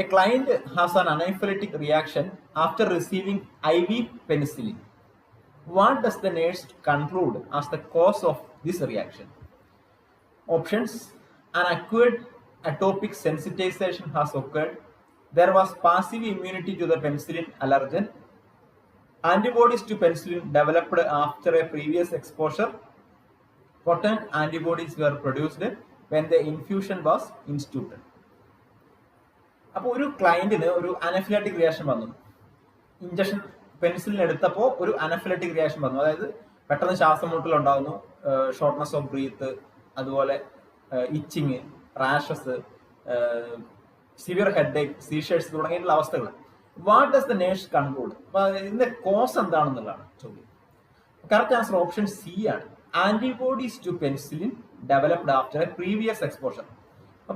A client has an anaphylactic reaction after receiving IV penicillin. What does the nurse conclude as the cause of this reaction? Options An acute atopic sensitization has occurred. There was passive immunity to the penicillin allergen. Antibodies to penicillin developed after a previous exposure. Potent antibodies were produced when the infusion was instituted. അപ്പോൾ ഒരു ക്ലയന്റിന് ഒരു anaphylactic reaction വന്നു. Injection penicillin എടുത്തപ്പോൾ ഒരു anaphylactic reaction വന്നു. അതായത് പെട്ടെന്ന് ശ്വാസം മുട്ടൽ ഉണ്ടാകുന്നു ഷോർട്ട്നെസ് ഓഫ് ബ്രീത്ത് അതുപോലെ itching rashes severe headache seizures തുടങ്ങിയിട്ടുള്ള അവസ്ഥകൾ what does the nurse conclude അപ്പൊ ഇതിന്റെ കോസ് എന്താണെന്നുള്ളതാണ് ചോദ്യം. കറക്റ്റ് ആൻസർ ഓപ്ഷൻ സി ആണ്. Antibodies to penicillin developed after previous exposure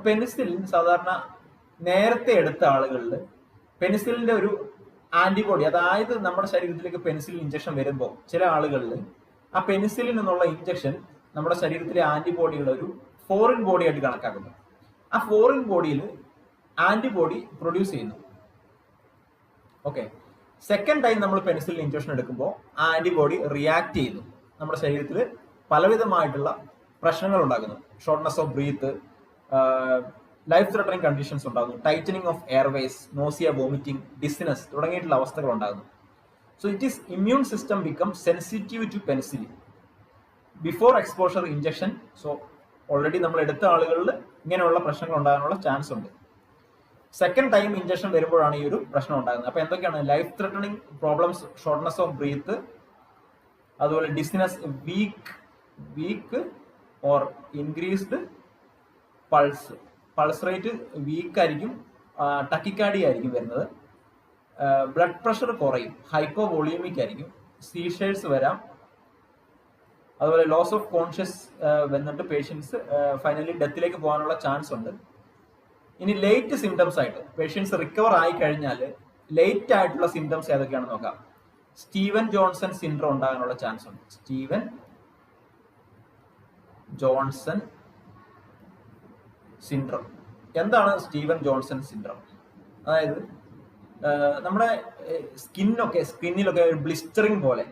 penicillin സാധാരണ നേരത്തെ എടുത്ത ആളുകളിൽ പെനിസിലിന്റെ ഒരു ആന്റിബോഡി അതായത് നമ്മുടെ ശരീരത്തിലേക്ക് പെനിസിലിൻ ഇഞ്ചക്ഷൻ വരുമ്പോൾ ചില ആളുകളിൽ ആ പെനിസിലിൻ എന്നുള്ള ഇഞ്ചക്ഷൻ നമ്മുടെ ശരീരത്തിലെ ആന്റിബോഡിയുടെ ഒരു ഫോറിൻ ബോഡി ആയിട്ട് കണക്കാക്കുന്നു. ആ ഫോറിൻ ബോഡിയിൽ ആന്റിബോഡി പ്രൊഡ്യൂസ് ചെയ്യുന്നു. ഓക്കെ. സെക്കൻഡ് ടൈം നമ്മൾ പെൻസിലിൻ ഇഞ്ചക്ഷൻ എടുക്കുമ്പോൾ ആ ആന്റിബോഡി റിയാക്ട് ചെയ്യുന്നു. നമ്മുടെ ശരീരത്തിൽ പലവിധമായിട്ടുള്ള പ്രശ്നങ്ങൾ ഉണ്ടാകുന്നു shortness of breath life threatening conditions ഉണ്ടാകുന്നു. Tightening of airways nausea vomiting dizziness തുടങ്ങിയിട്ടുള്ള അവസ്ഥകൾ ഉണ്ടാകുന്നു. So it is immune system become sensitive to penicillin before exposure injection so already നമ്മൾ എടുത്ത ആളുകളിൽ ഇങ്ങനെയുള്ള പ്രശ്നങ്ങൾ ഉണ്ടാകാനുള്ള ചാൻസ് ഉണ്ട്. സെക്കൻഡ് ടൈം ഇഞ്ചക്ഷൻ വരുമ്പോഴാണ് ഈ ഒരു പ്രശ്നം ഉണ്ടാകുന്നത്. അപ്പൊ എന്തൊക്കെയാണ്? Life threatening problems shortness of breath അതുപോലെ dizziness weak weak or increased pulse pulse rate weak ആയിരിക്കും ടക്കിക്കാടി ആയിരിക്കും വരുന്നത് ബ്ലഡ് പ്രഷർ കുറയും ഹൈപ്പോ വോളിയമിക് ആയിരിക്കും സീഷേഴ്സ് വരാം. അതുപോലെ ലോസ് ഓഫ് കോൺഷ്യസ് വന്നിട്ട് പേഷ്യൻസ് ഫൈനലി ഡെത്തിലേക്ക് പോകാനുള്ള ചാൻസ് ഉണ്ട് ഇനി ലേറ്റ് സിംറ്റംസ് ആയിട്ട് പേഷ്യൻസ് റിക്കവർ ആയി കഴിഞ്ഞാൽ ലേറ്റ് ആയിട്ടുള്ള സിംറ്റംസ് ഏതൊക്കെയാണെന്ന് നോക്കാം. സ്റ്റീവൻ ജോൺസൺ സിൻഡ്രോം ഉണ്ടാകാനുള്ള ചാൻസ് ഉണ്ട് സ്റ്റീവൻ ജോൺസൺ സിൻഡ്രോം എന്താണ് സ്റ്റീവൻ ജോൺസൺ സിൻഡ്രം അതായത് നമ്മുടെ സ്കിന്നൊക്കെ സ്കിന്നിലൊക്കെ ഒരു ബ്ലിസ്റ്ററിങ് പോലെ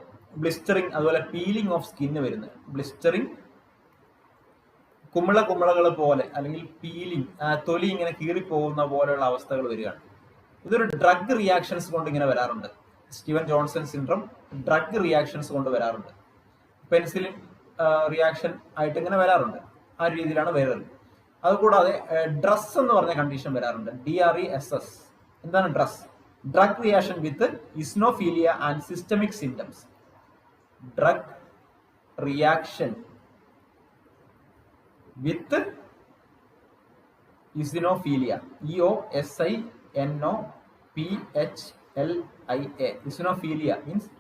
ബ്ലിസ്റ്ററിങ് അതുപോലെ പീലിംഗ് ഓഫ് സ്കിന്ന് വരുന്നത് ബ്ലിസ്റ്ററിങ് കുമിള കുമിളകൾ പോലെ അല്ലെങ്കിൽ പീലിംഗ് തൊലി ഇങ്ങനെ കീറിപ്പോകുന്ന പോലെയുള്ള അവസ്ഥകൾ വരികയാണ്. ഇതൊരു ഡ്രഗ് റിയാക്ഷൻസ് കൊണ്ട് ഇങ്ങനെ വരാറുണ്ട്. Steven Johnson syndrome drug reactions കൊണ്ട് വരാറുണ്ട്. പെൻസിലിൻ റിയാക്ഷൻ ആയിട്ട് ഇങ്ങനെ വരാറുണ്ട്. ആ രീതിയിലാണ് വരുന്നത്. അതുകൂടാതെ ഡ്രസ് എന്ന് പറഞ്ഞ കണ്ടീഷൻ വരാറുണ്ട്. D R E S S എന്താണ് dress drug reaction with eosinophilia and systemic symptoms drug reaction with eosinophilia E O S I N O P H L I A eosinophilia means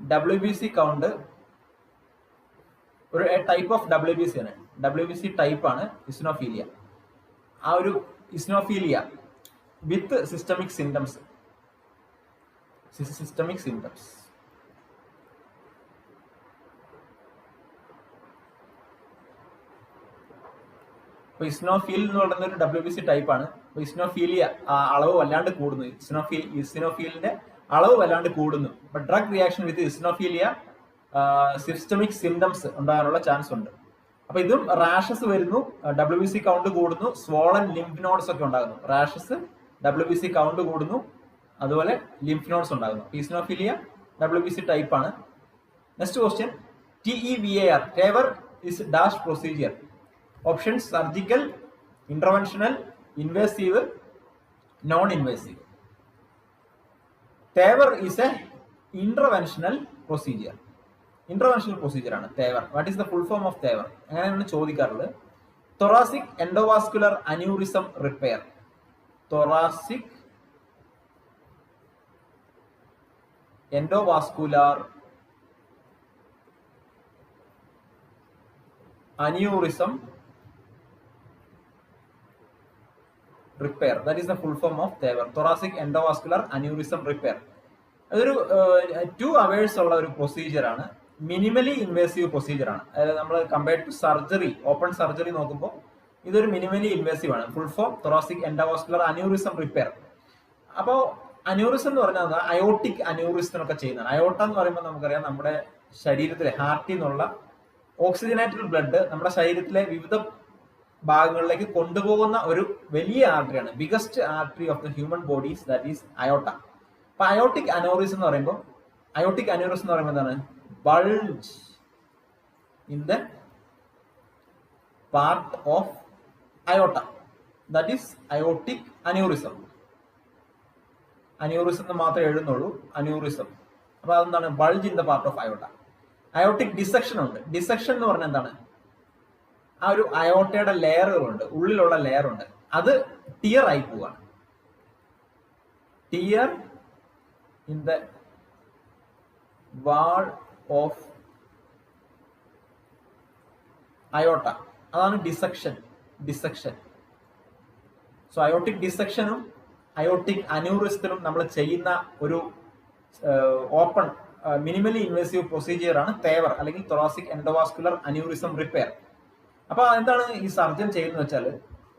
W B C count ഒരു type of W B C ആണ്. W B C type ആണ് eosinophilia ആ ഒരു eosinophilia with systemic symptoms systemic symptoms ഇപ്പൊ eosinophil എന്ന് പറയുന്ന ഒരു W B C type ആണ്. ഇസ്നോഫീലിയ അളവ് വല്ലാണ്ട് കൂടുന്നു. ഇസ്നോഫീൽ ഇസ്നോഫീലിന്റെ അളവ് വല്ലാണ്ട് കൂടുന്നു. Drug reaction with eosinophilia systemic symptoms ഉണ്ടാകാനുള്ള ചാൻസ് ഉണ്ട്. അപ്പൊ ഇതും റാഷസ് വരുന്നു ഡബ്ല്യു ബി സി കൗണ്ട് കൂടുന്നു സ്വോളൻ ലിംഫ് നോട്ട്സ് ഒക്കെ ഉണ്ടാകുന്നു. Rashes W B C count കൂടുന്നു അതുപോലെ ലിംഫ് നോട്ട്സ് ഉണ്ടാകുന്നു. Eosinophilia W B C type ആണ്. Next question T E V A R TEVAR is dash procedure option surgical interventional invasive non invasive TEVAR is a interventional procedure interventional procedure ആണ് TEVAR. What is the full form of TEVAR? അങ്ങനെയാണ് ചോദിക്കാറുള്ളത്. Thoracic endovascular aneurysm repair thoracic endovascular aneurysm repair that is the full form of TEVAR. Thoracic endovascular aneurysm repair അതൊരു two hours ഉള്ള ഒരു procedure ആണ്. Minimally invasive procedure ആണ്. അതായത് നമ്മൾ compared to surgery open surgery നോക്കുമ്പോൾ ഇതൊരു മിനിമലി ഇൻവേസീവ് ആണ്. Full form thoracic endovascular aneurysm repair അപ്പോൾ അന്യൂറിസം എന്ന് പറഞ്ഞാൽ അയോട്ടിക് അന്യൂറിസത്തിനൊക്കെ ചെയ്യുന്നതാണ്. അയോട്ട എന്ന് പറയുമ്പോൾ നമുക്കറിയാം നമ്മുടെ ശരീരത്തിലെ ഹാർട്ടിൽ നിന്നുള്ള ഓക്സിജനേറ്റഡ് ബ്ലഡ് നമ്മുടെ ശരീരത്തിലെ വിവിധ ഭാഗങ്ങളിലേക്ക് കൊണ്ടുപോകുന്ന ഒരു വലിയ ആർട്ടറിയാണ് biggest artery of the human bodies that is aorta അപ്പൊ അയോട്ടിക് അനോറിസം എന്ന് പറയുമ്പോൾ അയോട്ടിക് അനോറിസം എന്ന് പറയുമ്പോൾ എന്താണ്? Bulge in the part of aorta that is aortic aneurysm aneurysm എന്ന് മാത്രമേ എഴുതുന്നുള്ളൂ. അന്യൂറിസം അപ്പോൾ അതെന്താണ്? Bulge in the part of aorta aortic dissection ഉണ്ട്. ഡിസെക്ഷൻ എന്ന് പറഞ്ഞാൽ എന്താണ്? ആ ഒരു അയോട്ടയുടെ ലെയറുകളുണ്ട് ഉള്ളിലുള്ള ലെയർ ഉണ്ട്. അത് ടിയർ ആയി പോവാണ്. Tear in the wall of aorta അതാണ് ഡിസെക്ഷൻ ഡിസെക്ഷൻ സോ അയോട്ടിക് ഡിസെക്ഷനും അയോട്ടിക് അന്യൂറിസത്തിലും നമ്മൾ ചെയ്യുന്ന ഒരു ഓപ്പൺ മിനിമലി ഇൻവേസീവ് പ്രൊസീജിയർ ആണ് തേവർ അല്ലെങ്കിൽ തൊറാസിക് എൻഡോവാസ്കുലർ അനൂറിസം റിപ്പയർ അപ്പോൾ എന്താണ് ഈ സർജൻ ചെയ്യുന്നത് വെച്ചാൽ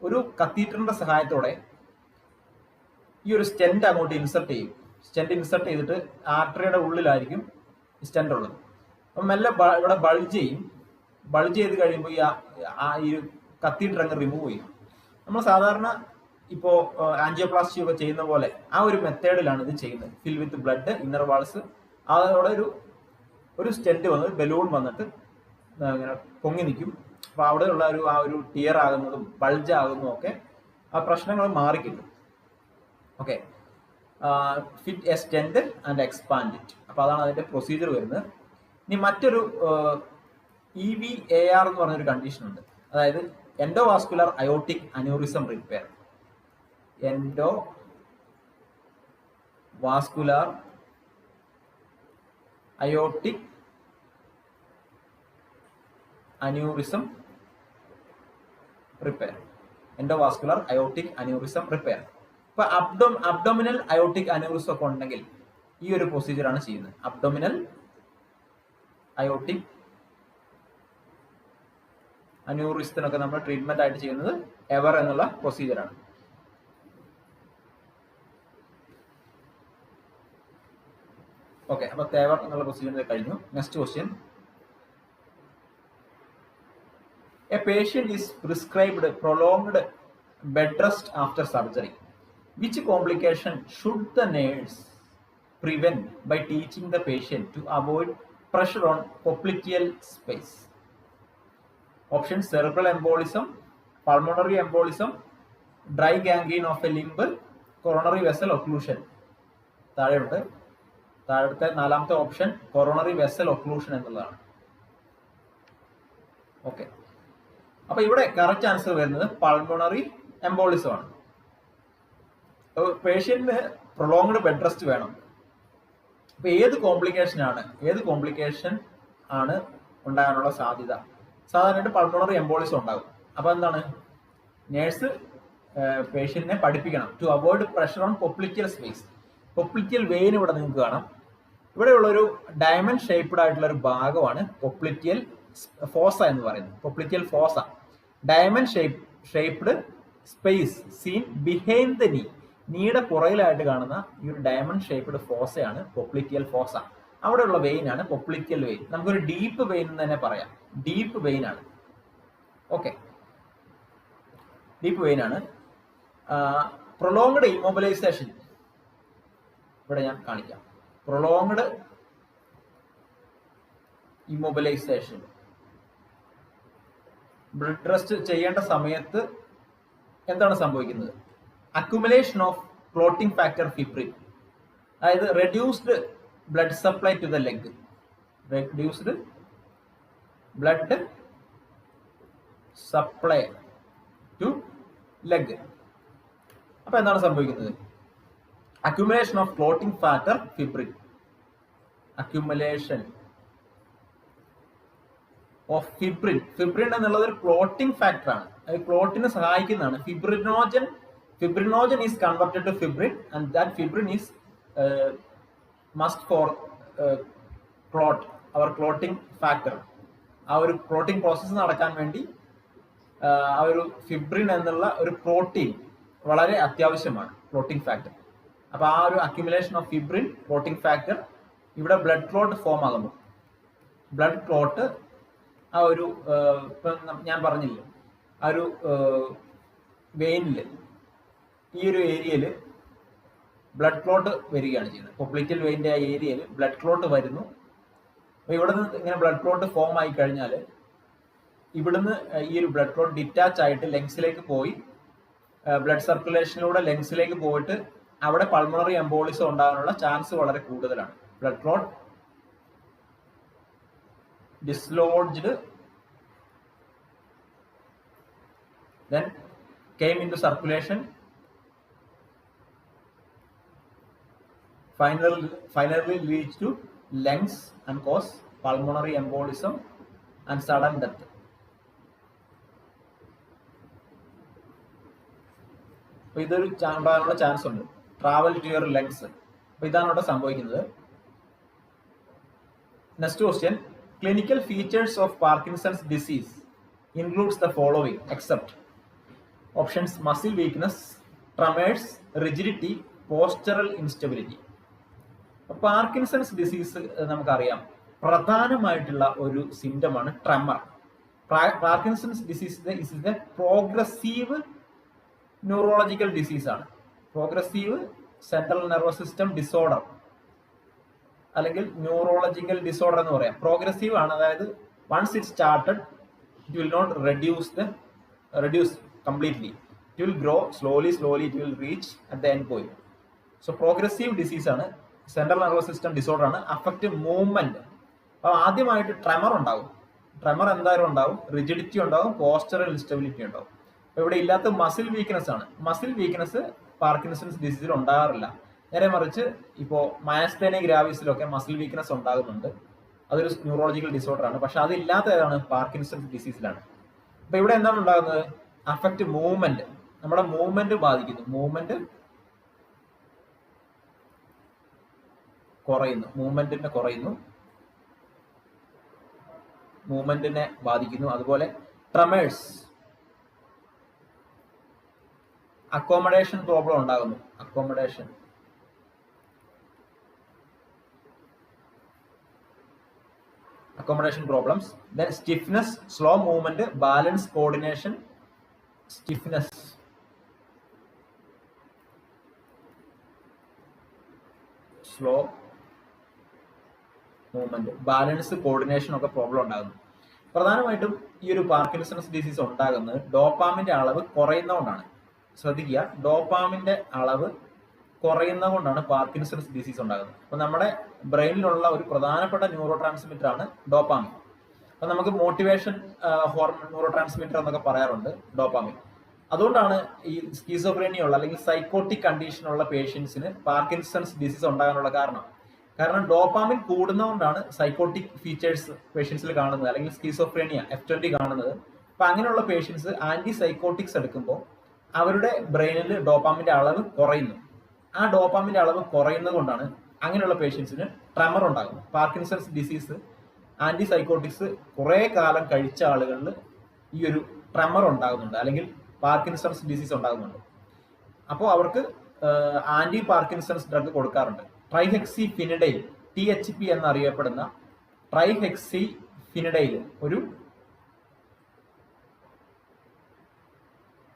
ഒരു കത്തീറ്ററിന്റെ സഹായത്തോടെ ഈ ഒരു സ്റ്റെന്റ് അങ്ങോട്ട് ഇൻസർട്ട് ചെയ്യും. സ്റ്റെന്റ് ഇൻസർട്ട് ചെയ്തിട്ട് ആർട്ടറിയുടെ ഉള്ളിലായിരിക്കും സ്റ്റെന്റ് ഉള്ളത്. അപ്പം മെല്ലെ ഇവിടെ ബൾജ് ചെയ്യും. ബൾജ് ചെയ്ത് കഴിയുമ്പോൾ ആ- ഈ കത്തീറ്റർ അങ്ങ് റിമൂവ് ചെയ്യും. നമ്മൾ സാധാരണ ഇപ്പോൾ ആൻജിയോപ്ലാസ്റ്റി ഒക്കെ ചെയ്യുന്ന പോലെ ആ ഒരു മെത്തേഡിലാണ് ഇത് ചെയ്യുന്നത്. Fill with blood inner walls അതോടെ ഒരു ഒരു സ്റ്റെന്റ് വന്ന് ബലൂൺ വന്നിട്ട് ഇങ്ങനെ പൊങ്ങി നിൽക്കും. അപ്പൊ അവിടെയുള്ള ഒരു ആ ഒരു ടിയർ ആകുന്നതും ബൾജ് ആകുന്നതും ഒക്കെ ആ പ്രശ്നങ്ങൾ മാറിക്കിട്ടും okay fit a and expand it അപ്പൊ അതാണ് അതിന്റെ പ്രൊസീജിയർ വരുന്നത്. ഇനി മറ്റൊരു ഇ വി എ ആർ എന്ന് പറഞ്ഞൊരു കണ്ടീഷൻ ഉണ്ട്. അതായത് endovascular aortic aneurysm repair endovascular aortic aneurysm repair endovascular aortic aneurysm repair ഇപ്പൊ അബ്ഡോ അബ്ഡോമിനൽ അയോട്ടിക് അന്യൂറിസം ഒക്കെ ഉണ്ടെങ്കിൽ ഈ ഒരു പ്രൊസീജിയർ ആണ് ചെയ്യുന്നത്. അബ്ഡോമിനൽ അയോട്ടിക് അന്യൂറിസത്തിനൊക്കെ നമ്മൾ ട്രീറ്റ്മെന്റ് ആയിട്ട് ചെയ്യുന്നത് എവർ എന്നുള്ള പ്രൊസീജിയർ ആണ് ഓക്കെ അപ്പൊ തേവർ എന്നുള്ള പ്രൊസീജിയർ കഴിഞ്ഞു next question A patient is prescribed prolonged bed rest after surgery. Which complication should the nurse prevent by teaching the patient to avoid pressure on popliteal space? Options cerebral embolism, pulmonary embolism, dry gangrene of a limb, coronary vessel occlusion. താഴെയുണ്ട് താഴത്തെ നാലാമത്തെ option coronary vessel occlusion എന്നുള്ളതാണ് okay അപ്പൊ ഇവിടെ correct answer വരുന്നത് pulmonary embolism ആണ് പേഷ്യന്റിന് prolonged bed rest വേണം അപ്പൊ ഏത് കോംപ്ലിക്കേഷൻ ആണ്? ഏത് കോംപ്ലിക്കേഷൻ ആണ് ഉണ്ടാകാനുള്ള സാധ്യത? സാധാരണയായിട്ട് പൾമണറി എംബോളിസം ഉണ്ടാകും. അപ്പൊ എന്താണ്? നേഴ്സ് പേഷ്യന്റിനെ പഠിപ്പിക്കണം. To avoid pressure on popliteal space popliteal vein ഇവിടെ നിങ്ങൾക്ക് കാണാം. ഇവിടെയുള്ള ഒരു ഡയമണ്ട് ഷേപ്ഡ് ആയിട്ടുള്ള ഒരു ഭാഗമാണ് പൊപ്ലിറ്റിയൽ ഫോസ എന്ന് പറയുന്നത്. Popliteal fossa diamond shape shaped space seen behind the knee നീയുടെ പുറകിലായിട്ട് കാണുന്ന ഈ ഒരു ഡയമണ്ട് ഷേപ്പ്ഡ് ഫോസയാണ് പൊപ്ലിറ്റിയൽ ഫോസ അവിടെയുള്ള വെയിൻ ആണ് പൊപ്ലിറ്റിയൽ വെയിൻ നമുക്കൊരു ഡീപ്പ് വെയിൻ എന്ന് തന്നെ പറയാം. ഡീപ്പ് വെയിൻ ആണ്. ഓക്കെ ഡീപ്പ് വെയിൻ ആണ്. പ്രൊലോങ്ഡ് ഇമ്മൊബിലൈസേഷൻ ഇവിടെ ഞാൻ കാണിക്കാം. പ്രൊലോങ്ഡ് ഇമ്മൊബിലൈസേഷൻ ബ്ലഡ് ടെസ്റ്റ് ചെയ്യേണ്ട സമയത്ത് എന്താണ് സംഭവിക്കുന്നത്? Accumulation of clotting factor fibrin അതായത് reduced blood supply to the leg reduced blood supply to leg അപ്പൊ എന്താണ് സംഭവിക്കുന്നത്? Accumulation of clotting factor fibrin accumulation of fibrin fibrin എന്നുള്ളത് ഒരു ക്ലോട്ടിംഗ് ഫാക്ടറാണ് അത് ക്ലോട്ടിനെ സഹായിക്കുന്നതാണ്. Fibrinogen fibrinogen is converted to fibrin and that fibrin is must for clot or clotting factor ആ ഒരു പ്രോട്ടീൻ പ്രോസസ്സ് നടക്കാൻ വേണ്ടി ആ ഒരു ഫിബ്രിൻ എന്നുള്ള ഒരു പ്രോട്ടീൻ വളരെ അത്യാവശ്യമാണ് പ്രോട്ടീൻ ഫാക്ടർ അപ്പോൾ ആ ഒരു accumulation of fibrin protein factor ഇവിടെ ബ്ലഡ് ക്ലോട്ട് ഫോം ആകുന്നു. ബ്ലഡ് ക്ലോട്ട് ആ ഒരു ഞാൻ പറഞ്ഞില്ലേ ആ ഒരു വെയിനിൽ ഈ ഒരു ഏരിയയിൽ ബ്ലഡ് ക്ലോട്ട് വരികയാണ് ചെയ്യുന്നത്. പൊബ്ലിക്കൽ വെയിന്റെ ആ ഏരിയയിൽ ബ്ലഡ് ക്ലോട്ട് വരുന്നു. അപ്പോൾ ഇവിടെ നിന്ന് ഇങ്ങനെ ബ്ലഡ് ക്ലോട്ട് ഫോം ആയി കഴിഞ്ഞാൽ ഇവിടുന്ന് ഈ ഒരു ബ്ലഡ് ക്ലോട്ട് ഡിറ്റാച്ച് ആയിട്ട് ലെങ്സിലേക്ക് പോയി ബ്ലഡ് സർക്കുലേഷനിലൂടെ ലെങ്സിലേക്ക് പോയിട്ട് അവിടെ പൾമണറി എംബോളിസം ഉണ്ടാകാനുള്ള ചാൻസ് വളരെ കൂടുതലാണ്. Blood clot dislodged then in into circulation. Finally finally leads to lungs and cause pulmonary embolism and sudden death അപ്പൊ ഇതൊരു ഉണ്ടാകാനുള്ള ചാൻസ് ഉണ്ട് ട്രാവൽ ടു യുവർ ലങ്സ് അപ്പൊ ഇതാണ് ഇവിടെ സംഭവിക്കുന്നത് next question Clinical features of Parkinson's disease includes the following except options muscle weakness, tremors, rigidity, postural instability. Parkinson's disease നമുക്കറിയാം. പ്രധാനമായിട്ടുള്ള ഒരു സിംറ്റമാണ് tremor Parkinson's disease is the progressive neurological ഡിസീസാണ് progressive central nervous system disorder അല്ലെങ്കിൽ neurological disorder എന്ന് പറയാം. Progressive ആണ് അതായത് once it started it will not reduce the reduce completely it will grow slowly slowly it will reach at the end point so progressive disease ആണ് central nervous system disorder ആണ്. Affect movement അപ്പോൾ ആദ്യമായിട്ട് tremor ഉണ്ടാവും. Tremor എന്തായാലും ഉണ്ടാവും. Rigidity ഉണ്ടാവും. Postural instability ഉണ്ടാവും. ഇവിടെ ഇല്ലാത്ത മസിൽ വീക്ക്നെസ് ആണ്. മസിൽ വീക്ക്നെസ് പാർക്കിൻസൺസ് ഡിസീസിൽ ഉണ്ടാകാറില്ല. നേരെ മറിച്ച് ഇപ്പോൾ മയസ്തേനെ ഗ്രാവിസിലൊക്കെ മസിൽ വീക്ക്നെസ് ഉണ്ടാകുന്നുണ്ട്. അതൊരു ന്യൂറോളജിക്കൽ ഡിസോർഡർ ആണ്. പക്ഷെ അതില്ലാത്ത ഏതാണ്? പാർക്കിൻസൺസ് ഡിസീസിലാണ് അപ്പൊ ഇവിടെ എന്താണ് ഉണ്ടാകുന്നത്? അഫക്റ്റ് മൂവ്മെന്റ് നമ്മുടെ മൂവ്മെന്റ് ബാധിക്കുന്നു. മൂവ്മെന്റ് കുറയുന്നു. മൂവ്മെന്റിനെ കുറയുന്നു. മൂവ്മെന്റിനെ ബാധിക്കുന്നു. അതുപോലെ ട്രമേഴ്സ് അക്കോമഡേഷൻ പ്രോബ്ലം ഉണ്ടാകുന്നു. Accommodation accommodation problems then stiffness slow movement balance coordination stiffness slow movement balance coordination ഒക്കെ പ്രോബ്ലം ഉണ്ടാകുന്നു. പ്രധാനമായിട്ടും ഈ ഒരു പാർക്കിൻസൺസ് ഡിസീസ് ഉണ്ടാകുന്നത് ഡോപ്പാമിന്റെ അളവ് കുറയുന്നതുകൊണ്ടാണ്. ശ്രദ്ധിക്കുക ഡോപ്പാമിന്റെ അളവ് കുറയുന്നത് കൊണ്ടാണ് പാർക്കിൻസൺസ് ഡിസീസ് ഉണ്ടാകുന്നത്. അപ്പൊ നമ്മുടെ ബ്രെയിനിലുള്ള ഒരു പ്രധാനപ്പെട്ട ന്യൂറോ ട്രാൻസ്മിറ്റർ ആണ് ഡോപ്പാമിൻ അപ്പൊ നമുക്ക് മോട്ടിവേഷൻ ഹോർമോൺ ന്യൂറോ ട്രാൻസ്മിറ്റർ എന്നൊക്കെ പറയാറുണ്ട് ഡോപ്പാമിൻ അതുകൊണ്ടാണ് ഈ സ്കീസോബ്രേനിയുള്ള അല്ലെങ്കിൽ സൈക്കോട്ടിക് കണ്ടീഷനുള്ള പേഷ്യൻസിന് പാർക്കിൻസൺസ് ഡിസീസ് ഉണ്ടാകാനുള്ള കാരണം. കാരണം ഡോപ്പാമിൻ കൂടുന്നതുകൊണ്ടാണ് സൈക്കോട്ടിക് ഫീച്ചേഴ്സ് പേഷ്യൻസിൽ കാണുന്നത് അല്ലെങ്കിൽ സ്കീസോഫ്രേനിയ എഫ് ട്വന്റി കാണുന്നത്. അപ്പൊ അങ്ങനെയുള്ള പേഷ്യൻസ് ആന്റി സൈക്കോട്ടിക്സ് എടുക്കുമ്പോൾ അവരുടെ ബ്രെയിനിൽ ഡോപ്പാമിന്റെ അളവ് കുറയുന്നു. ആ ഡോപ്പാമിന്റെ അളവ് കുറയുന്നത് കൊണ്ടാണ് അങ്ങനെയുള്ള പേഷ്യൻസിന് ട്രമർ ഉണ്ടാകുന്നത്. പാർക്കിൻസൺസ് ഡിസീസ് ആന്റി സൈക്കോട്ടിക്സ് കുറെ കാലം കഴിച്ച ആളുകളിൽ ഈ ഒരു ട്രമർ ഉണ്ടാകുന്നുണ്ട് അല്ലെങ്കിൽ പാർക്കിൻസൺസ് ഡിസീസ് ഉണ്ടാകുന്നുണ്ട്. അപ്പോൾ അവർക്ക് ആന്റി പാർക്കിൻസൺസ് ഡ്രഗ് കൊടുക്കാറുണ്ട്. Trihexyphenidyl T H P എന്നറിയപ്പെടുന്ന ട്രൈഹെക്സി ഫിനിഡൈൽ ഒരു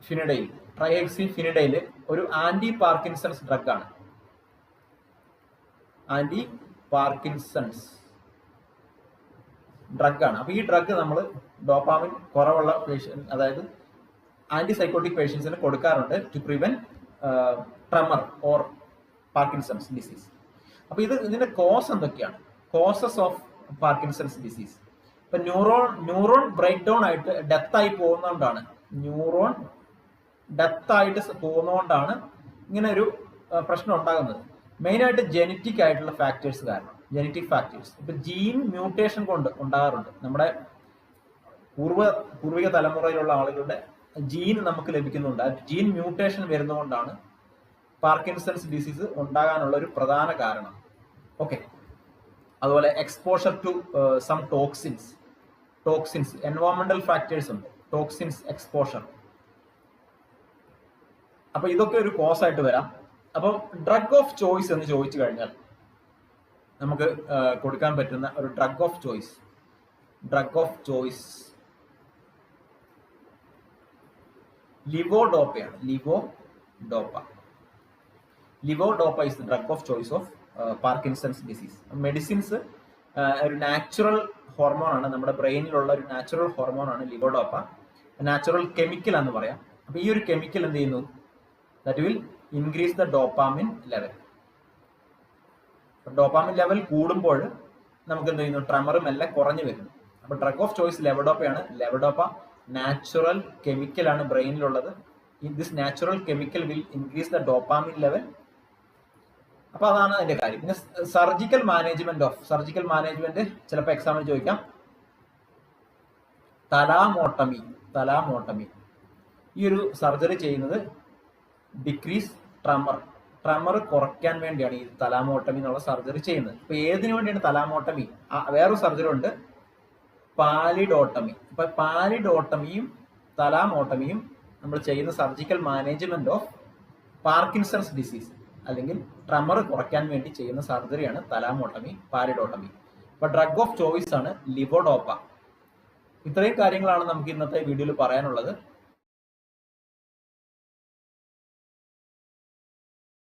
ഫിനിഡൈൽ ട്രൈഹെക്സി ഫിനിഡൈൽ ഒരു ആന്റി പാർക്കിൻസൺസ് ഡ്രഗ് ആണ് ആന്റി പാർക്കിൻസൺസ് ഡ്രഗ് ആണ് അപ്പൊ ഈ ഡ്രഗ് നമ്മൾ ഡോപ്പാമിൻ കുറവുള്ള പേഷ്യൻ അതായത് ആന്റി സൈക്കോട്ടിക് പേഷ്യൻസിന് കൊടുക്കാറുണ്ട് to prevent tremor or Parkinson's disease. അപ്പൊ ഇത് ഇതിന്റെ കോസ് എന്തൊക്കെയാണ്? കോസസ് ഓഫ് പാർക്കിൻസൺസ് ഡിസീസ് ഇപ്പൊ ന്യൂറോൺ ന്യൂറോൺ ബ്രേക്ക് ഡൗൺ ആയിട്ട് ഡെത്ത് ആയി പോകുന്നതുകൊണ്ടാണ് ന്യൂറോൺ ഡെത്ത് ആയിട്ട് പോകുന്നതുകൊണ്ടാണ് ഇങ്ങനെ ഒരു പ്രശ്നം ഉണ്ടാകുന്നത്. മെയിൻ ആയിട്ട് ജനറ്റിക് ആയിട്ടുള്ള ഫാക്ടേഴ്സ് കാരണം. ജനറ്റിക് ഫാക്ടേഴ്സ് ഇപ്പൊ ജീൻ മ്യൂട്ടേഷൻ കൊണ്ട് ഉണ്ടാകാറുണ്ട്. നമ്മുടെ പൂർവ പൂർവിക തലമുറയിലുള്ള ആളുകളുടെ ജീൻ നമുക്ക് ലഭിക്കുന്നുണ്ട്. ജീൻ മ്യൂട്ടേഷൻ വരുന്നതുകൊണ്ടാണ് പാർക്കിൻസൺസ് ഡിസീസ് ഉണ്ടാകാനുള്ള ഒരു പ്രധാന കാരണം. ഓക്കെ. അതുപോലെ exposure to some toxins toxins എൻവയോൺമെന്റൽ factors ഉണ്ട്. ടോക്സിൻസ് എക്സ്പോഷർ അപ്പൊ ഇതൊക്കെ ഒരു കോസ് ആയിട്ട് വരാം. അപ്പം ഡ്രഗ് ഓഫ് ചോയ്സ് എന്ന് ചോദിച്ചു കഴിഞ്ഞാൽ നമുക്ക് കൊടുക്കാൻ പറ്റുന്ന ഒരു drug of choice drug of choice ലിവോഡോപ്പയാണ്. Levodopa levodopa is drug of choice of Parkinson's disease medicines ഒരു നാച്ചുറൽ ഹോർമോൺ ആണ്. നമ്മുടെ ബ്രെയിനിലുള്ള ഒരു നാച്ചുറൽ ഹോർമോൺ ആണ് ലിവോഡോപ്പ നാച്ചുറൽ കെമിക്കൽ എന്ന് പറയാം. അപ്പൊ ഈ ഒരു കെമിക്കൽ എന്ത് ചെയ്യുന്നു? That will increase the dopamine level dopamine level കൂടുമ്പോൾ നമുക്ക് എന്ത് ചെയ്യുന്നു? ട്രമറും എല്ലാം കുറഞ്ഞു വരുന്നു. അപ്പൊ ഡ്രഗ് ഓഫ് ചോയ്സ് ലെവഡോപ്പയാണ് ലെവഡോപ്പ നാച്ചുറൽ കെമിക്കൽ ആണ് ബ്രെയിനിലുള്ളത് this natural chemical will increase the dopamine level അപ്പൊ അതാണ് അതിന്റെ കാര്യം. പിന്നെ surgical management of surgical management ചിലപ്പോൾ എക്സാമിൽ ചോദിക്കാം. തലാമോട്ടമി തലാമോട്ടമി. ഈ ഒരു സർജറി ചെയ്യുന്നത് ഡിക്രീസ് ട്രമർ ട്രമർ കുറയ്ക്കാൻ വേണ്ടിയാണ് ഈ തലാമോട്ടമി എന്നുള്ള സർജറി ചെയ്യുന്നത്. ഇപ്പൊ ഏതിനു വേണ്ടിയാണ് തലാമോട്ടമി? വേറൊരു സർജറി ഉണ്ട്. പാലിഡോട്ടമി. ഇപ്പൊ പാലിഡോട്ടമിയും തലാമോട്ടമിയും നമ്മൾ ചെയ്യുന്ന surgical management of Parkinson's disease അല്ലെങ്കിൽ ട്രമർ കുറയ്ക്കാൻ വേണ്ടി ചെയ്യുന്ന സർജറിയാണ് തലാമോട്ടമി പാരിഡോട്ടമി ഇപ്പൊ ഡ്രഗ് ഓഫ് ചോയ്സ് ആണ് ലിവോഡോപ്പ. ഇത്രയും കാര്യങ്ങളാണ് നമുക്ക് ഇന്നത്തെ വീഡിയോയിൽ പറയാനുള്ളത്.